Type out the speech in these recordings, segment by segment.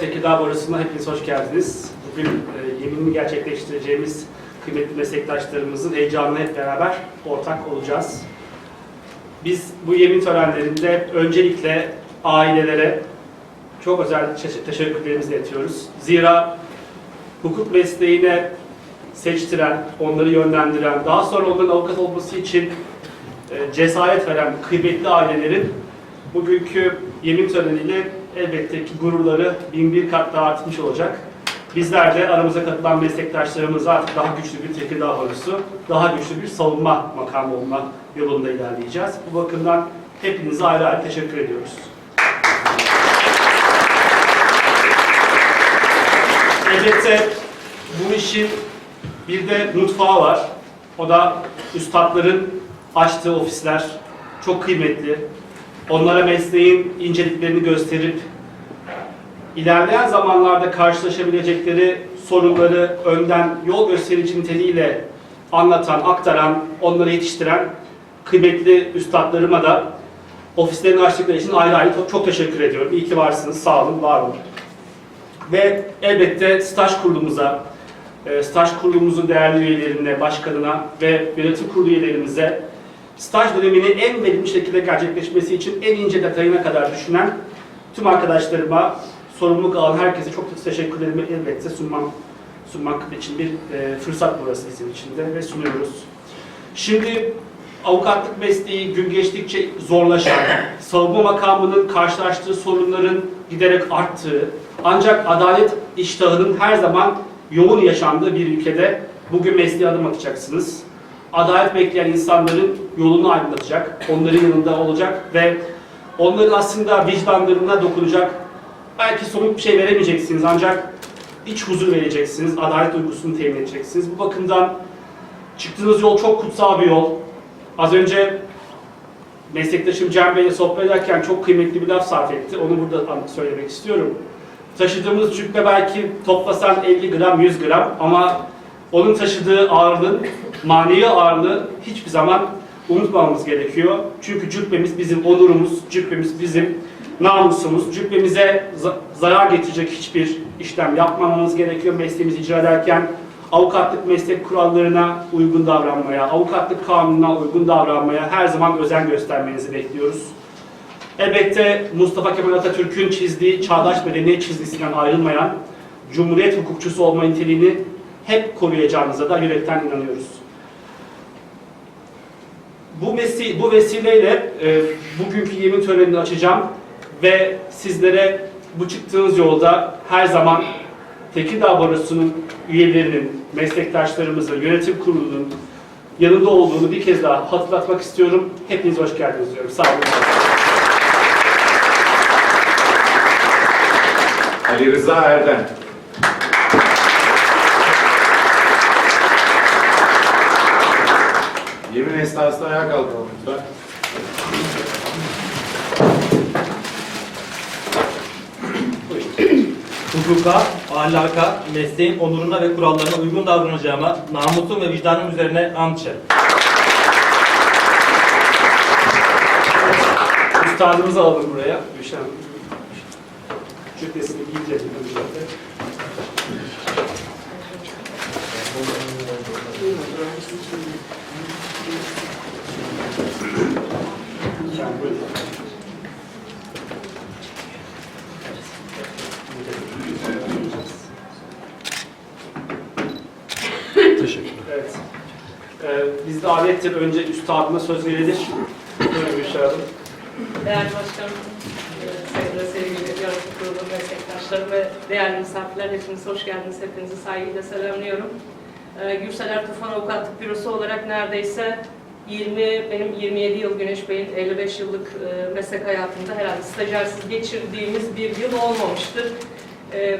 Tekirdağ Barosu'na hepiniz hoş geldiniz. Bugün e, yeminini gerçekleştireceğimiz kıymetli meslektaşlarımızın heyecanına hep beraber ortak olacağız. Biz bu yemin törenlerinde öncelikle ailelere çok özel teşe- teşekkürlerimizi iletiyoruz. Zira hukuk mesleğine seçtiren, onları yönlendiren, daha sonra onların avukat olması için e, cesaret veren kıymetli ailelerin bugünkü yemin töreniyle elbette ki gururları bin bir kat daha artmış olacak. Bizler de aramıza katılan meslektaşlarımızla artık daha güçlü bir Tekirdağ Barosu, daha güçlü bir savunma makamı olma yolunda ilerleyeceğiz. Bu bakımdan hepinize ayrı ayrı teşekkür ediyoruz. Elbette bu işin bir de mutfağı var. O da üstadların açtığı ofisler. Çok kıymetli. Onlara mesleğin inceliklerini gösterip ilerleyen zamanlarda karşılaşabilecekleri sorunları önden yol gösterici niteliğiyle anlatan, aktaran, onları yetiştiren kıymetli üstadlarıma da ofislerini açtıkları için ayrı ayrı çok- teşekkür ediyorum. İyi ki varsınız, sağ olun, var olun. Ve elbette staj kurulumuza, e, staj kurulumuzun değerli üyelerine, başkanına ve yönetim kurulu üyelerimize staj dönemini en verimli şekilde gerçekleşmesi için en ince detayına kadar düşünen tüm arkadaşlarıma, sorumluluk alan herkese çok teşekkürlerimi elbette sunmam, sunmak için bir e, fırsat burası bizim için de ve sunuyoruz. Şimdi avukatlık mesleği gün geçtikçe zorlaşan, savunma makamının karşılaştığı sorunların giderek arttığı, ancak adalet iştahının her zaman yoğun yaşandığı bir ülkede bugün mesleğe adım atacaksınız. Adalet bekleyen insanların yolunu aydınlatacak, onların yanında olacak ve onların aslında vicdanlarına dokunacak. Belki somut bir şey veremeyeceksiniz ancak iç huzur vereceksiniz, adalet duygusunu temin edeceksiniz. Bu bakımdan çıktığınız yol çok kutsal bir yol. Az önce meslektaşım Cem Bey'le sohbet ederken çok kıymetli bir laf sarf etti. Onu burada söylemek istiyorum. Taşıdığımız cübbe belki toplasan 50 gram, 100 gram ama onun taşıdığı ağırlığın, manevi ağırlığı hiçbir zaman unutmamamız gerekiyor. Çünkü cübbemiz bizim onurumuz, cübbemiz bizim namusumuz, cübbemize za- zarar getirecek hiçbir işlem yapmamamız gerekiyor mesleğimizi icra ederken. Avukatlık meslek kurallarına uygun davranmaya, avukatlık kanununa uygun davranmaya her zaman özen göstermenizi bekliyoruz. Elbette Mustafa Kemal Atatürk'ün çizdiği çağdaş medeniyet çizgisinden ayrılmayan Cumhuriyet hukukçusu olma niteliğini hep koruyacağınıza da yürekten inanıyoruz. Bu, vesi bu vesileyle e, bugünkü yemin törenini açacağım ve sizlere bu çıktığınız yolda her zaman Tekirdağ Barosu'nun üyelerinin, meslektaşlarımızın, yönetim kurulunun yanında olduğunu bir kez daha hatırlatmak istiyorum. Hepiniz hoş geldiniz diyorum. Sağ olun. Ali Rıza Erdem. Yemin esnasında ayağa kalkalım lütfen. hukuka, ahlaka, mesleğin onuruna ve kurallarına uygun davranacağıma namusum ve vicdanım üzerine ant içerim. Üstadımızı alalım buraya. Gülşen. Cübbesini giyeceğiz. öncelikle. Gülşen, buyurun. Evet. Bizde adettir önce üstadıma söz verilir. Gülşen Hanım. Değerli başkanım, e, saygıdeğer sevgili yönetim kurulu meslektaşlarım ve değerli misafirler hepiniz hoş geldiniz. Hepinizi saygıyla selamlıyorum. E, Gürseler Tufan Avukatlık Bürosu olarak neredeyse 20, benim 27 yıl Güneş Bey'in 55 yıllık e, meslek hayatında herhalde stajyersiz geçirdiğimiz bir yıl olmamıştır.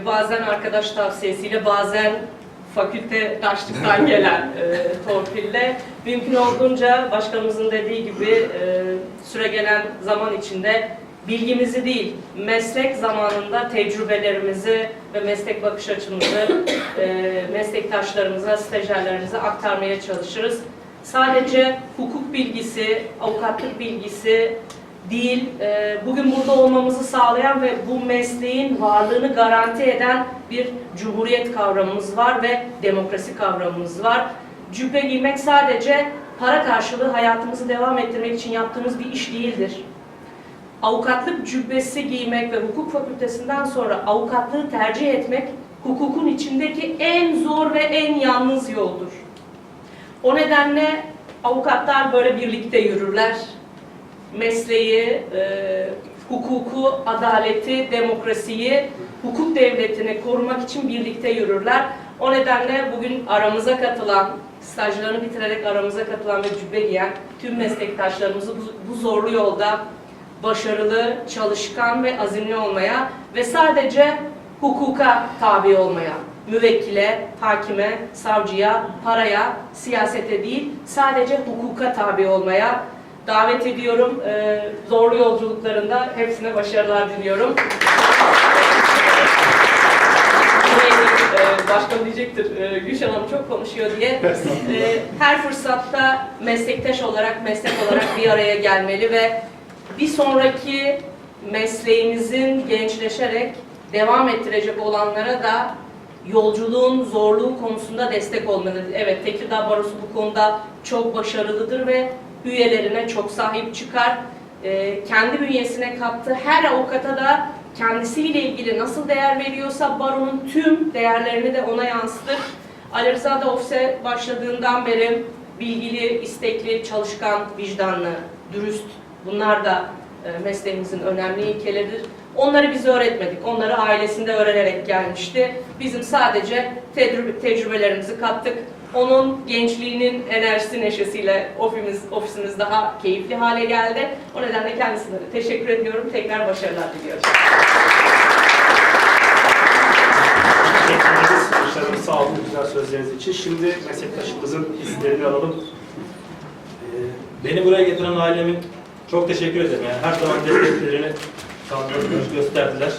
Bazen arkadaş tavsiyesiyle, bazen fakülte taşlıktan gelen e, torpille mümkün olduğunca başkanımızın dediği gibi e, süre gelen zaman içinde bilgimizi değil, meslek zamanında tecrübelerimizi ve meslek bakış açımızı e, meslektaşlarımıza, stajyerlerimize aktarmaya çalışırız. Sadece hukuk bilgisi, avukatlık bilgisi değil, e, bugün burada olmamızı sağlayan ve bu mesleğin varlığını garanti eden bir cumhuriyet kavramımız var ve demokrasi kavramımız var. Cübbe giymek sadece para karşılığı hayatımızı devam ettirmek için yaptığımız bir iş değildir. Avukatlık cübbesi giymek ve hukuk fakültesinden sonra avukatlığı tercih etmek hukukun içindeki en zor ve en yalnız yoldur. O nedenle avukatlar böyle birlikte yürürler. Mesleği, e, hukuku, adaleti, demokrasiyi, hukuk devletini korumak için birlikte yürürler. O nedenle bugün aramıza katılan, stajlarını bitirerek aramıza katılan ve cübbe giyen tüm meslektaşlarımızı bu, bu zorlu yolda başarılı, çalışkan ve azimli olmaya ve sadece hukuka tabi olmaya, müvekkile, hakime, savcıya, paraya, siyasete değil, sadece hukuka tabi olmaya davet ediyorum. Ee, zorlu yolculuklarında hepsine başarılar diliyorum. Ee, Başkan diyecektir, e, Gülşen Hanım çok konuşuyor diye. Ee, Her fırsatta meslektaş olarak, meslek olarak bir araya gelmeli ve bir sonraki mesleğimizin gençleşerek devam ettirecek olanlara da yolculuğun zorluğu konusunda destek olmalı. Evet, Tekirdağ Barosu bu konuda çok başarılıdır ve üyelerine çok sahip çıkar. Ee, kendi bünyesine kattığı her avukata da kendisiyle ilgili nasıl değer veriyorsa baronun tüm değerlerini de ona yansıtır. Ali Rıza da ofise başladığından beri bilgili, istekli, çalışkan, vicdanlı, dürüst bunlar da e, mesleğimizin önemli ilkeleridir. Onları biz öğretmedik. Onları ailesinde öğrenerek gelmişti. Bizim sadece tecrübe, tecrübelerimizi kattık. Onun gençliğinin enerjisi neşesiyle ofisimiz, ofisimiz daha keyifli hale geldi. O nedenle kendisine de teşekkür ediyorum. Tekrar başarılar diliyorum. Teşekkür ederiz. Sağ olun güzel sözleriniz için. Şimdi meslektaşımızın hislerini alalım. Ee, Beni buraya getiren ailemin çok teşekkür ederim. Yani her zaman desteklerini sağladılar, gösterdiler.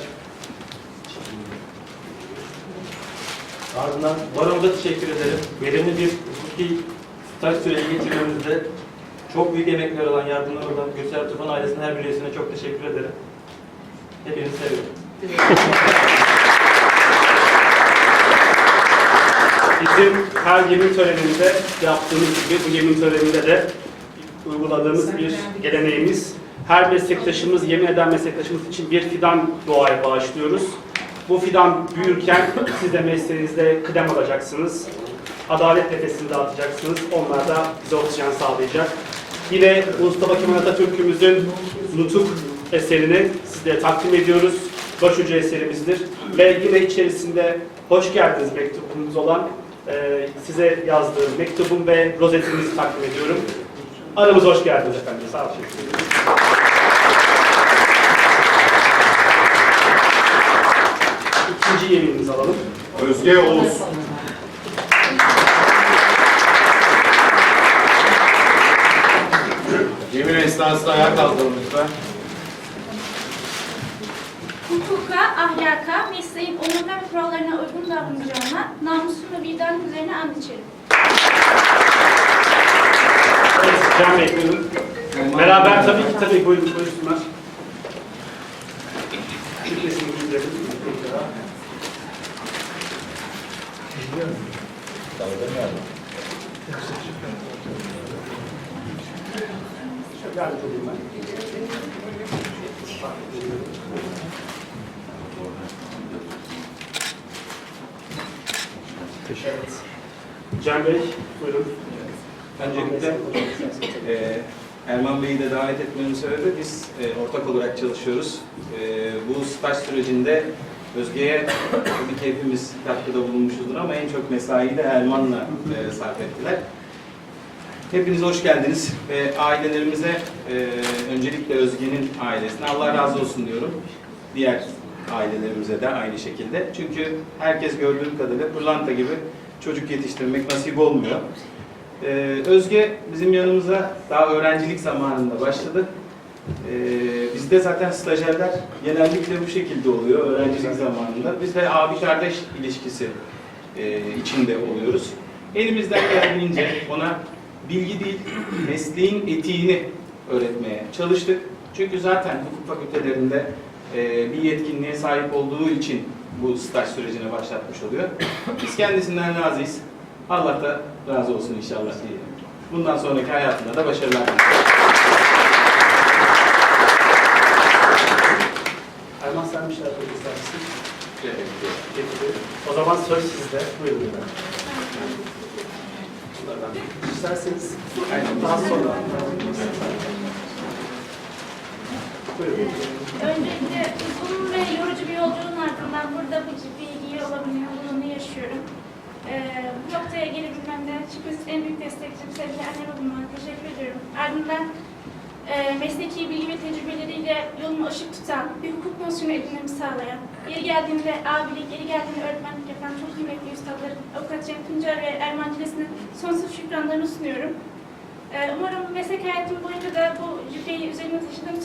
Ardından Baro'muza teşekkür ederim. Verimli bir hukuki staj süreci geçirmemizde çok büyük emekler olan, yardımlar olan Gülser Tufan ailesinin her bir üyesine çok teşekkür ederim. Hepinizi seviyorum. Bizim her yemin töreninde yaptığımız gibi bu yemin töreninde de uyguladığımız bir geleneğimiz. Her meslektaşımız, yemin eden meslektaşımız için bir fidan doğaya bağışlıyoruz. Bu fidan büyürken siz de mesleğinizde kıdem alacaksınız. Adalet nefesini dağıtacaksınız. Onlar da bize oksijen sağlayacak. Yine Mustafa Kemal Atatürk'ümüzün Nutuk eserini sizlere takdim ediyoruz. Başucu eserimizdir. Ve yine içerisinde hoş geldiniz mektubumuz olan e, size yazdığım mektubum ve rozetimizi takdim ediyorum. Aramıza hoş geldiniz efendim. Sağ olun. İkinci yeminimizi alalım. Özge Oğuz. Yemin esnasında ayağa kalkalım lütfen. Hukuka, ahlaka, mesleğin onuruna ve kurallarına uygun davranacağıma, namusum ve vicdanım üzerine and içerim. Evet, Can Bey buyurun. Beraber tabii ki tabii buyurun buyursunlar. Evet. Can Bey, buyurun. Öncelikle e, Erman Bey'i de davet etmemin sebebi biz e, ortak olarak çalışıyoruz. E, bu staj sürecinde Özge'ye tabii ki hepimiz katkıda bulunmuşuzdur ama en çok mesaiyi de Erman'la e, sarf ettiler. Hepiniz hoş geldiniz ve ailelerimize e, öncelikle Özge'nin ailesine Allah razı olsun diyorum. Diğer ailelerimize de aynı şekilde. Çünkü herkes gördüğüm kadarıyla pırlanta gibi çocuk yetiştirmek nasip olmuyor. Ee, Özge bizim yanımıza daha öğrencilik zamanında başladı. Ee, bizde zaten stajyerler genellikle bu şekilde oluyor öğrencilik zamanında. Biz de abi kardeş ilişkisi e, içinde oluyoruz. Elimizden geldiğince ona bilgi değil, mesleğin etiğini öğretmeye çalıştık. Çünkü zaten hukuk fakültelerinde e, bir yetkinliğe sahip olduğu için bu staj sürecine başlatmış oluyor. Biz kendisinden razıyız. Allah da razı olsun inşallah diyelim. Bundan sonraki hayatında da başarılar diliyorum. Erman sen bir şeyler söylemek ister misin? O zaman söz sizde. Buyurun. Bunlardan İsterseniz daha sonra. Öncelikle uzun ve yorucu bir yolculuğun ardından burada bu bilgiyi olabilme mutluluğunu yaşıyorum. Ee, bu noktaya gelebilmemde şüphesiz en büyük destekçim sevgili anne babama teşekkür ediyorum. Ardından e, mesleki bilgi ve tecrübeleriyle yolumu ışık tutan, bir hukuk nosyonu edinmemi sağlayan, yeri geldiğinde abilik, yeri geldiğinde öğretmenlik yapan çok kıymetli üstadlarım, Avukat Cem Tuncer ve Erman Cilesi'ne sonsuz şükranlarını sunuyorum. Ee, Umarım meslek hayatım boyunca da bu cübbeyi üzerine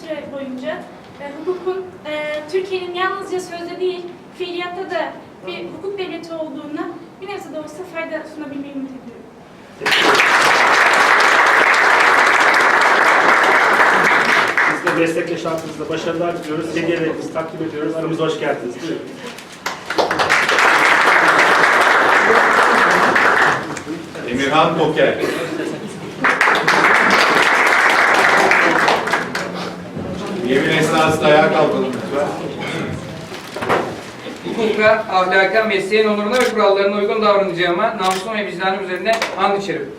süre boyunca e, hukukun e, Türkiye'nin yalnızca sözde değil, fiiliyatta da bir hukuk devleti olduğuna bir nebze de olsa fayda sunabilmeyi ümit ediyorum. Biz de meslek yaşantınızda başarılar diliyoruz. Hediyelerinizi takdim ediyoruz. Aramıza hoş geldiniz. Buyurun. Emirhan Toker. Yemin esnasında ayağa kalkalım. Hukuka, ahlaka, mesleğin onuruna ve kurallarına uygun davranacağıma namusum ve vicdanım üzerine and içerim.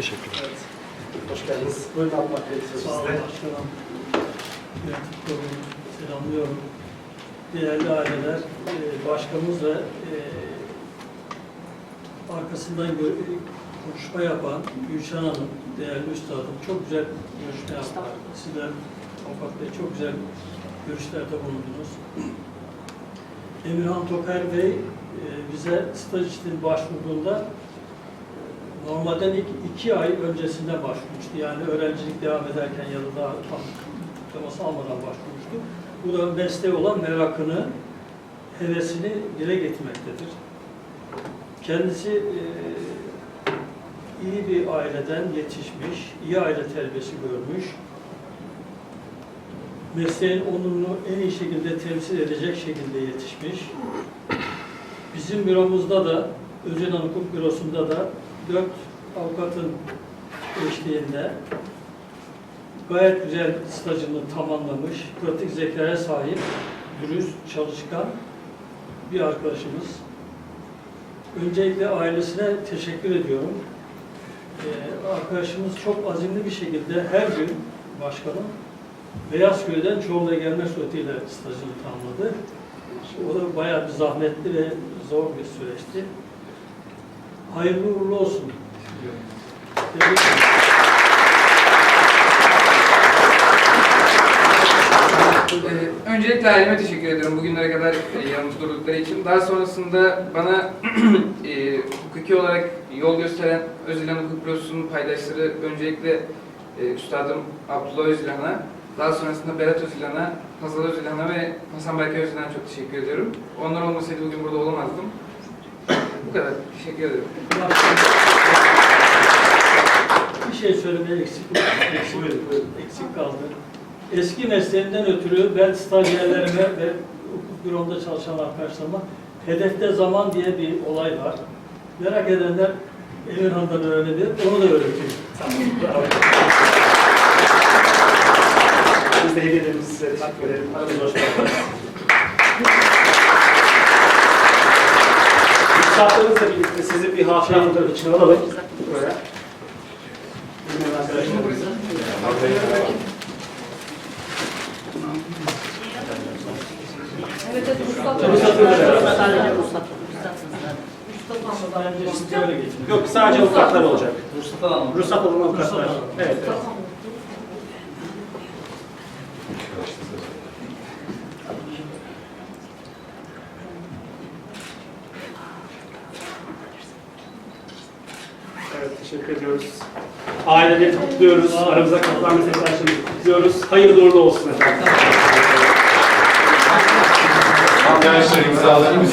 Hoş geldiniz. Buyurun Abdullah Bey. Sağ olun başkanım. Selamlıyorum. Değerli aileler, e, başkanımız ve e, arkasından konuşma yapan Gülşen Hanım, değerli üstadım, çok güzel görüşme yaptılar. Sizler, Avukat Bey, çok güzel görüşlerde bulundunuz. Emirhan Toker Bey e, bize staj için başvurduğunda Normalden ilk iki ay öncesinden başvurmuştu. Yani öğrencilik devam ederken ya da daha tam diploması almadan başvurmuştu. Bu da mesleğe olan merakını, hevesini dile getirmektedir. Kendisi e, iyi bir aileden yetişmiş, iyi aile terbiyesi görmüş. Mesleğin onurunu en iyi şekilde temsil edecek şekilde yetişmiş. Bizim büromuzda da, Özel Hukuk Bürosu'nda da dört avukatın eşliğinde gayet güzel stajını tamamlamış, pratik zekaya sahip, dürüst, çalışkan bir arkadaşımız. Öncelikle ailesine teşekkür ediyorum. Ee, arkadaşımız çok azimli bir şekilde her gün başkanım Beyazköy'den Çorlu'ya gelme suretiyle stajını tamamladı. O da bayağı bir zahmetli ve zor bir süreçti. Hayırlı uğurlu olsun. Ee, öncelikle aileme teşekkür ederim bugünlere kadar e, yanımda durdukları için. Daha sonrasında bana e, hukuki olarak yol gösteren Özilan Hukuk Bürosu'nun paydaşları öncelikle e, Üstadım Abdullah Özilan'a, daha sonrasında Berat Özilan'a, Hazal Özilan'a ve Hasan Berkay Özilan'a çok teşekkür ediyorum. Onlar olmasaydı bugün burada olamazdım. Bu kadar. Teşekkür ederim. Bir şey söylemeye eksik, eksik, eksik kaldı. Eski mesleğimden ötürü ben stajyerlerime ve hukuk büromda çalışan arkadaşlarıma hedefte zaman diye bir olay var. Merak edenler Emirhan'dan öğrenebilir, onu da öğreteyim. Tamam. Biz de hediyelerimizi size takdim edelim. Aramıza hoş geldiniz. Üstadlarınızla birlikte sizi bir hatıra fotoğrafı için alalım. Buraya. Arkadaşlar. Evet, evet, Mustafa. Yok sadece avukatlar olacak. Ruhsat olan avukatlar. Evet. evet. Teşekkür ediyoruz. Aileleri kutluyoruz. Aramıza katılan meslektaşlarımızı kutluyoruz. Hayırlı uğurlu olsun efendim. Arkadaşlar imzalarımız